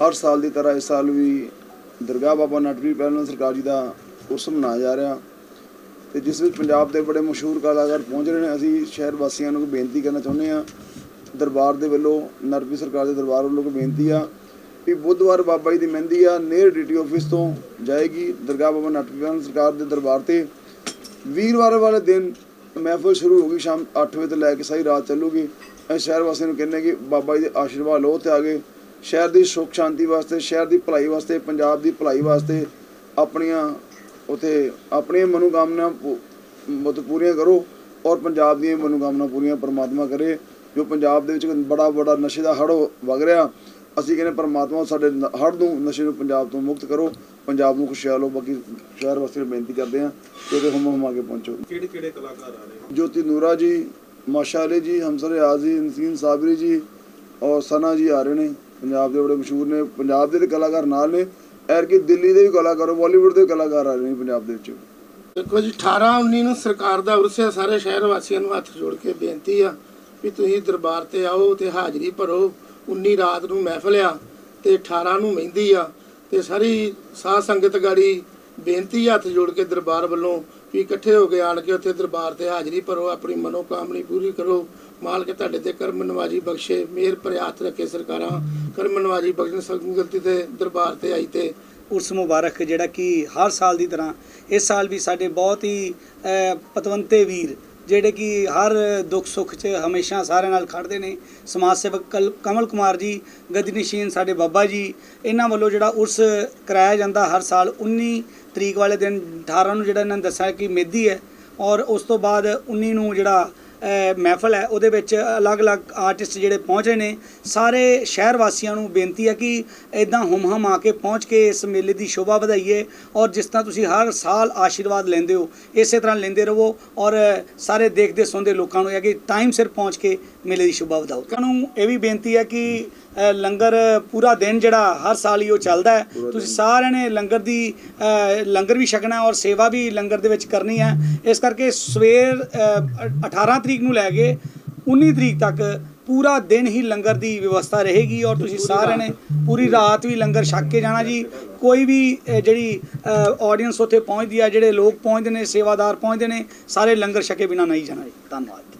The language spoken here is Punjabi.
ਹਰ ਸਾਲ ਦੀ ਤਰ੍ਹਾਂ ਇਸ ਸਾਲ ਵੀ ਦਰਗਾਹ ਬਾਬਾ ਨਟਵਰੀ ਪਹਿਲਵਾਨ ਸਰਕਾਰ ਜੀ ਦਾ ਉਤਸਵ ਮਨਾਇਆ ਜਾ ਰਿਹਾ। ਤੇ ਜਿਸ ਵਿੱਚ ਪੰਜਾਬ ਦੇ ਬੜੇ ਮਸ਼ਹੂਰ ਕਲਾਕਾਰ ਪਹੁੰਚ ਰਹੇ ਨੇ, ਅਸੀਂ ਸ਼ਹਿਰ ਵਾਸੀਆਂ ਨੂੰ ਬੇਨਤੀ ਕਰਨਾ ਚਾਹੁੰਦੇ ਹਾਂ, ਦਰਬਾਰ ਦੇ ਵੱਲੋਂ ਨਰਵੀ ਸਰਕਾਰ ਦੇ ਦਰਬਾਰ ਵੱਲੋਂ ਕੋਈ ਬੇਨਤੀ ਆ ਵੀ ਬੁੱਧਵਾਰ ਬਾਬਾ ਜੀ ਦੀ ਮਹਿੰਦੀ ਆ, ਨੇਰ ਡੀਟੀ ਆਫਿਸ ਤੋਂ ਜਾਏਗੀ। ਦਰਗਾਹ ਬਾਬਾ ਨਟਵਰੀ ਸਰਕਾਰ ਦੇ ਦਰਬਾਰ ਤੇ ਵੀਰਵਾਰ ਵਾਲੇ ਦਿਨ ਮਹਿਫਲ ਸ਼ੁਰੂ ਹੋਗੀ ਸ਼ਾਮ 8 ਵਜੇ ਤੋਂ ਲੈ ਕੇ ਸਾਰੀ ਰਾਤ ਚੱਲੂਗੀ। ਅਸੀਂ ਸ਼ਹਿਰ ਵਾਸੀਆਂ ਨੂੰ ਕਹਿੰਦੇ ਕਿ ਬਾਬਾ ਜੀ ਦੇ ਆਸ਼ੀਰਵਾਦ ਲਓ ਤੇ ਆਗੇ ਸ਼ਹਿਰ ਦੀ ਸੁਖ ਸ਼ਾਂਤੀ ਵਾਸਤੇ ਸ਼ਹਿਰ ਦੀ ਭਲਾਈ ਵਾਸਤੇ ਪੰਜਾਬ ਦੀ ਭਲਾਈ ਵਾਸਤੇ ਆਪਣੀਆਂ ਉਥੇ ਆਪਣੀਆਂ ਮਨੋਕਾਮਨਾ ਮਤ ਪੂਰੀਆਂ ਕਰੋ ਔਰ ਪੰਜਾਬ ਦੀਆਂ ਮਨੋਕਾਮਨਾ ਪੂਰੀਆਂ ਪਰਮਾਤਮਾ ਕਰੇ ਜੋ ਪੰਜਾਬ ਦੇ ਵਿੱਚ ਬੜਾ ਬੜਾ ਨਸ਼ੇ ਦਾ ਹੜ ਵਗ ਰਿਹਾ ਅਸੀਂ ਕਹਿੰਦੇ ਪਰਮਾਤਮਾ ਸਾਡੇ ਹੜ ਨੂੰ ਨਸ਼ੇ ਨੂੰ ਪੰਜਾਬ ਤੋਂ ਮੁਕਤ ਕਰੋ ਪੰਜਾਬ ਨੂੰ ਖੁਸ਼ਹਾਲ ਹੋ ਬਾਕੀ ਸ਼ਹਿਰ ਵਾਸਤੇ ਬੇਨਤੀ ਕਰਦੇ ਹਾਂ ਕਿ ਉਹਦੇ ਹਮ ਹਮ ਕੇ ਪਹੁੰਚੋ। ਕਿਹੜੇ ਕਿਹੜੇ ਕਲਾਕਾਰ ਆ ਰਹੇ ਜੋਤੀ ਨੂਰਾ ਜੀ ਮਾਸ਼ਾ ਅਲੀ ਜੀ ਹਮਸਰ ਆਜ਼ੀ ਨਸੀਨ ਸਾਬਰੀ ਜੀ ਔਰ ਸਨਾ ਜੀ ਆ ਰਹੇ ਨੇ। ਪੰਜਾਬ ਦੇ ਬੜੇ ਮਸ਼ਹੂਰ ਨੇ, ਪੰਜਾਬ ਦੇ ਤੇ ਕਲਾਕਾਰ ਨਾਲ ਨੇ ਐਰ ਦਿੱਲੀ ਦੇ ਵੀ ਕਲਾਕਾਰ, ਬਾਲੀਵੁੱਡ ਦੇ ਕਲਾਕਾਰ ਆ ਰਹੇ ਨੇ ਪੰਜਾਬ ਦੇ ਵਿੱਚ। ਦੇਖੋ ਜੀ 18 19 ਨੂੰ ਸਰਕਾਰ ਦਾ ਉਰਸ ਸਾਰੇ ਸ਼ਹਿਰ ਵਾਸੀਆਂ ਨੂੰ ਹੱਥ ਜੋੜ ਕੇ ਬੇਨਤੀ ਆ ਵੀ ਤੁਸੀਂ ਦਰਬਾਰ ਤੇ ਆਓ ਤੇ ਹਾਜ਼ਰੀ ਭਰੋ। 19 ਰਾਤ ਨੂੰ ਮਹਿਫਲ ਆ ਤੇ 18 ਨੂੰ ਮਹਿੰਦੀ ਆ ਤੇ ਸਾਰੀ ਸਾਧ ਸੰਗਤ ਗਾੜੀ ਬੇਨਤੀ ਹੱਥ ਜੋੜ ਕੇ ਦਰਬਾਰ ਵੱਲੋਂ ਵੀ ਇਕੱਠੇ ਹੋ ਕੇ ਆਣ ਕੇ ਉੱਥੇ ਦਰਬਾਰ ਤੇ ਹਾਜ਼ਰੀ ਭਰੋ, ਆਪਣੀ ਮਨੋਕਾਮਨੀ ਪੂਰੀ ਕਰੋ। ਮਾਲਕ ਤੁਹਾਡੇ ਤੇ ਕਰਮ ਨਵਾਜੀ ਬਖਸ਼ੇ, ਮਿਹਰ ਪ੍ਰਿਆਤ ਰੱਖੇ ਸਰਕਾਰਾਂ। ਕਰਮ ਨਵਾਜੀ ਬਖਸ਼ਣ ਸੰਗਤ ਤੇ ਦਰਬਾਰ ਤੇ ਆਈ ਤੇ ਉਰਸ ਮੁਬਾਰਕ, ਜਿਹੜਾ ਕਿ ਹਰ ਸਾਲ ਦੀ ਤਰ੍ਹਾਂ, ਇਸ ਸਾਲ ਵੀ ਸਾਡੇ ਬਹੁਤ ਹੀ ਪਤਵੰਤੇ ਵੀਰ, ਜਿਹੜੇ ਕਿ ਹਰ ਦੁੱਖ ਸੁੱਖ 'ਚ ਹਮੇਸ਼ਾ ਸਾਰਿਆਂ ਨਾਲ ਖੜਦੇ ਨੇ। ਸਮਾਜ ਸੇਵਕ ਕਲ- ਕਮਲ ਕੁਮਾਰ ਜੀ ਗਦਨਸ਼ੀਨ ਸਾਡੇ ਬਾਬਾ ਜੀ, ਇਹਨਾਂ ਵੱਲੋਂ ਜਿਹੜਾ ਉਰਸ ਕਰਾਇਆ ਜਾਂਦਾ ਹਰ ਸਾਲ 19 ਤਰੀਕ ਵਾਲੇ ਦਿਨ 18 ਨੂੰ ਜਿਹੜਾ ਇਹਨਾਂ ਨੇ ਦੱਸਿਆ ਕਿ ਮੇਦੀ ਹੈ, ਔਰ ਉਸ ਤੋਂ ਬਾਅਦ 19 ਨੂੰ ਜਿਹੜਾ ਮਹਿਫਲ ਹੈ ਉਹਦੇ ਵਿੱਚ ਅਲੱਗ-ਅਲੱਗ ਆਰਟਿਸਟ ਜਿਹੜੇ ਪਹੁੰਚ ਰਹੇ ਨੇ। ਸਾਰੇ ਸ਼ਹਿਰ ਵਾਸੀਆਂ ਨੂੰ ਬੇਨਤੀ ਹੈ ਕਿ ਇਦਾਂ ਹੁਮ ਹਮ ਆ ਕੇ ਪਹੁੰਚ ਕੇ ਇਸ ਮੇਲੇ ਦੀ ਸ਼ੋਭਾ ਵਧਾਈਏ ਔਰ ਜਿਸ ਤਰ੍ਹਾਂ ਤੁਸੀਂ ਹਰ ਸਾਲ ਆਸ਼ੀਰਵਾਦ ਲੈਂਦੇ ਹੋ ਇਸੇ ਤਰ੍ਹਾਂ ਲੈਂਦੇ ਰਹੋ ਔਰ ਸਾਰੇ ਦੇਖਦੇ ਸੁਣਦੇ ਲੋਕਾਂ ਨੂੰ ਇਹ ਹੈ ਕਿ ਟਾਈਮ ਸਿਰ ਪਹੁੰਚ ਕੇ ਮੇਲੇ ਦੀ ਸ਼ੋਭਾ ਵਧਾਓ। ਲੋਕਾਂ ਨੂੰ ਇਹ ਵੀ ਬੇਨਤੀ ਹੈ ਕਿ ਲੰਗਰ ਪੂਰਾ ਦਿਨ ਜਿਹੜਾ ਹਰ ਸਾਲ ਹੀ ਉਹ ਚੱਲਦਾ ਹੈ। ਤੁਸੀਂ ਸਾਰਿਆਂ ਨੇ ਲੰਗਰ ਦੀ ਲੰਗਰ ਵੀ ਛਕਣਾ ਔਰ ਸੇਵਾ ਵੀ ਲੰਗਰ ਦੇ ਵਿੱਚ ਕਰਨੀ ਹੈ। ਇਸ ਕਰਕੇ ਸਵੇਰ ਅ, 18 ਤਰੀਕ ਨੂੰ ਲੈ ਕੇ 19 ਤਰੀਕ ਤੱਕ ਪੂਰਾ ਦਿਨ ਹੀ ਲੰਗਰ ਦੀ ਵਿਵਸਥਾ ਰਹੇਗੀ ਔਰ ਤੁਸੀਂ ਸਾਰਿਆਂ ਨੇ ਪੂਰੀ ਰਾਤ ਵੀ ਲੰਗਰ ਛਕ ਕੇ ਜਾਣਾ ਜੀ। ਕੋਈ ਵੀ ਜਿਹੜੀ ਆਡੀਅנס ਉੱਥੇ ਪਹੁੰਚਦੀ ਆ ਜਿਹੜੇ ਲੋਕ ਪਹੁੰਚਦੇ ਨੇ ਸੇਵਾਦਾਰ ਪਹੁੰਚਦੇ ਨੇ ਸਾਰੇ ਲੰਗਰ ਛਕੇ ਬਿਨਾ ਨਹੀਂ ਜਾਣਾ ਜੀ। ਧੰਨਵਾਦ।